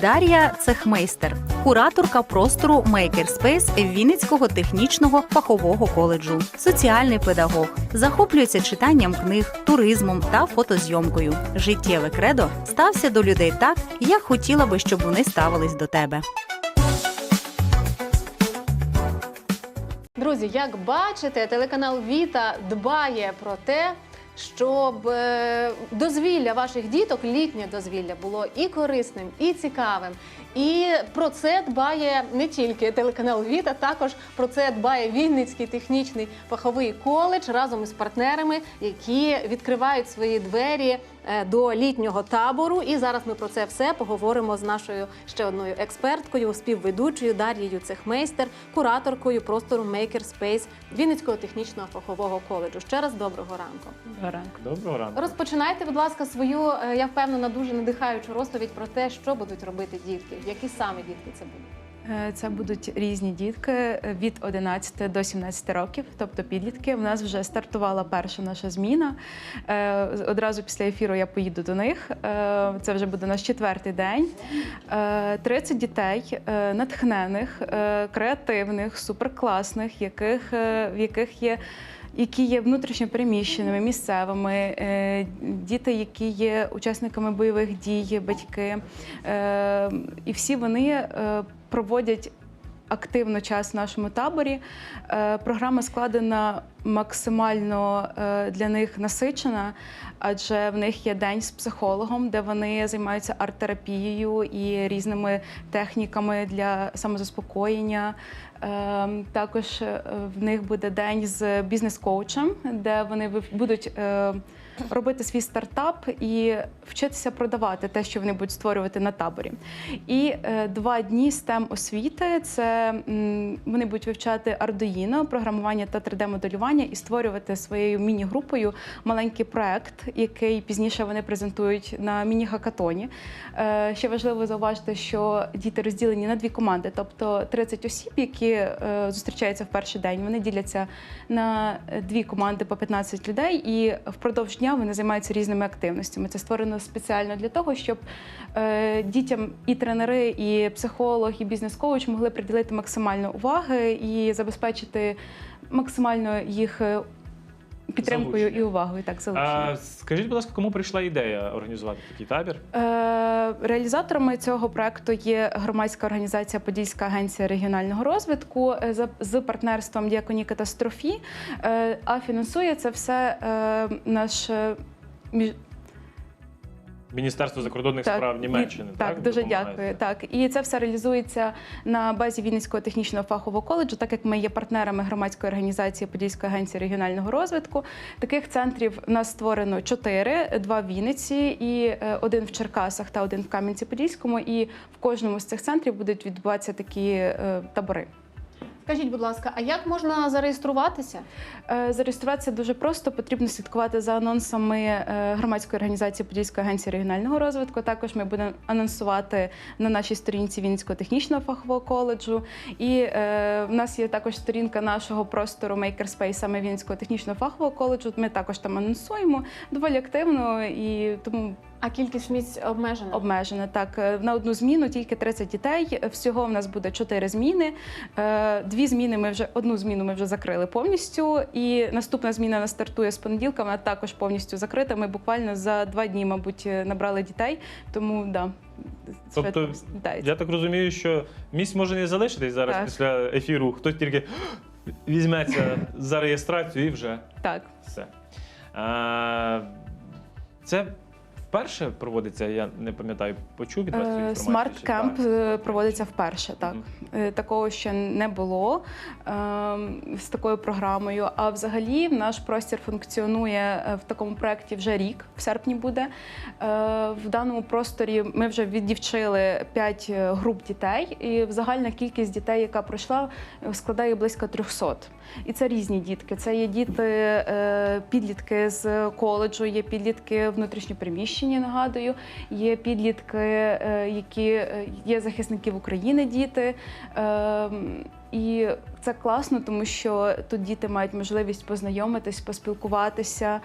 Дар'я Цехмейстер, кураторка простору Makerspace Вінницького технічного фахового коледжу, соціальний педагог, захоплюється читанням книг, туризмом та фотозйомкою. Життєве кредо стався до людей так, як хотіла би, щоб вони ставились до тебе. Друзі, як бачите, телеканал Віта дбає про те, щоб е, дозвілля ваших діток, літнє дозвілля, було і корисним, і цікавим. І про це дбає не тільки телеканал Віта, також про це дбає Вінницький технічний фаховий коледж разом із партнерами, які відкривають свої двері е, до літнього табору. І зараз ми про це все поговоримо з нашою ще одною експерткою, співведучою Дар'єю Цехмейстер, кураторкою простору Makerspace Вінницького технічного фахового коледжу. Ще раз доброго ранку. Доброго ранку. Розпочинайте, будь ласка, свою е, я впевнена дуже надихаючу розповідь про те, що будуть робити дітки, які саме дітки це будуть. Е, Це будуть різні дітки е, від 11 до 17 років, тобто підлітки. У нас вже стартувала перша наша зміна. Е, Одразу після ефіру я поїду до них. Це вже буде наш четвертий день. Е, 30 дітей натхнених, креативних, суперкласних, яких, в яких є. Які є внутрішньо переміщеними, місцевими, е, діти, які є учасниками бойових дій, батьки. Е, І всі вони е, проводять активно час в нашому таборі. Програма складена максимально для них насичена, адже в них є день з психологом, де вони займаються арт-терапією і різними техніками для самозаспокоєння. Е, Також е, в них буде день з бізнес-коучем, де вони будуть е, робити свій стартап і вчитися продавати те, що вони будуть створювати на таборі. І е, два дні STEM освіти це м, вони будуть вивчати Arduino, програмування та 3D-моделювання і створювати своєю міні-групою маленький проект, який пізніше вони презентують на міні-хакатоні. Е, Ще важливо зауважити, що діти розділені на дві команди, тобто 30 осіб, які е, зустрічаються в перший день. Вони діляться на дві команди по 15 людей, і впродовж дня вони займаються різними активностями. Це створено спеціально для того, щоб е, дітям і тренери, і психолог, і бізнес-коуч могли приділити максимально уваги і забезпечити максимально їх е, підтримкою Залучення. і увагою. Так, залучення. А, скажіть, будь ласка, кому прийшла ідея організувати такий табір? Е, Реалізаторами цього проекту є громадська організація Подільська агенція регіонального розвитку з, за- з партнерством Діаконі Катастрофі. Е, А фінансує це все е, наш е, між- Міністерство закордонних Так, справ і- Німеччини. Так, Так, дуже дякую. Так, і це все реалізується на базі Вінницького технічного фахового коледжу, так як ми є партнерами громадської організації Подільської агенції регіонального розвитку. Таких центрів у нас створено чотири: два в Вінниці, і е, один в Черкасах та один в Кам'янці-Подільському. І в кожному з цих центрів будуть відбуватися такі е, табори. Скажіть, будь ласка, а як можна зареєструватися? Е, Зареєструватися дуже просто. Потрібно слідкувати за анонсами е, громадської організації Подільської агенції регіонального розвитку. Також ми будемо анонсувати на нашій сторінці Вінницького технічного фахового коледжу. І е, в нас є також сторінка нашого простору Makerspace, саме Вінницького технічного фахового коледжу. Ми також там анонсуємо доволі активно і тому А кількість місць обмежена? обмежена. Так, е, на одну зміну тільки 30 дітей. Всього в нас буде 4 зміни. Е, Дві зміни ми вже одну зміну ми вже закрили повністю. І наступна зміна вона стартує з понеділка. Вона також повністю закрита. Ми буквально за два дні, мабуть, е, набрали дітей. Тому да. Тобто. Я так розумію, що місць може не залишитись зараз Так. після ефіру. Хтось тільки візьметься за реєстрацію і вже Так. все. А, це вперше проводиться, я не пам'ятаю, почув від вас цю інформацію? Смарт кемп е, проводиться вперше. Так. Е, такого ще не було ем, з такою програмою. А взагалі наш простір функціонує е, в такому проєкті вже рік, в серпні буде. Е, В даному просторі ми вже віддівчили 5 груп дітей, і загальна кількість дітей, яка пройшла, е, складає близько 300. І це різні дітки. Це є діти, е, підлітки з коледжу, є підлітки внутрішньопереміщені, нагадую, є підлітки, е, які е, є захисників України, діти. Ем, І це класно, тому що тут діти мають можливість познайомитись, поспілкуватися.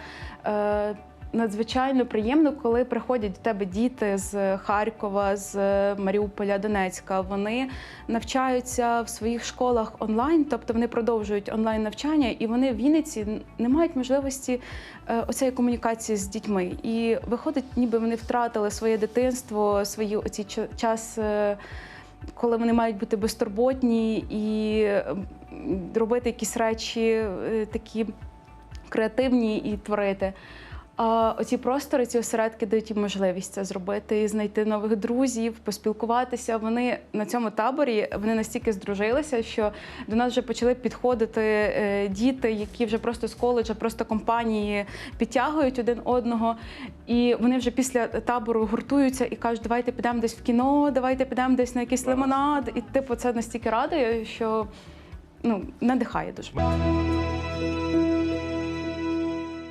Е, надзвичайно приємно, коли приходять до тебе діти з Харкова, з Маріуполя, Донецька. Вони навчаються в своїх школах онлайн, тобто вони продовжують онлайн навчання, і вони в Вінниці не мають можливості е, оцієї комунікації з дітьми. І виходить, ніби вони втратили своє дитинство, свої оці час. е, Коли вони мають бути безтурботні і робити якісь речі е, такі креативні і творити. А оці простори, ці осередки дають їм можливість це зробити, знайти нових друзів, поспілкуватися. Вони на цьому таборі вони настільки здружилися, що до нас вже почали підходити е, діти, які вже просто з коледжа, просто компанії підтягують один одного. І вони вже після табору гуртуються і кажуть, давайте підемо десь в кіно, давайте підемо десь на якийсь лимонад. І типу це настільки радує, що ну надихає дуже.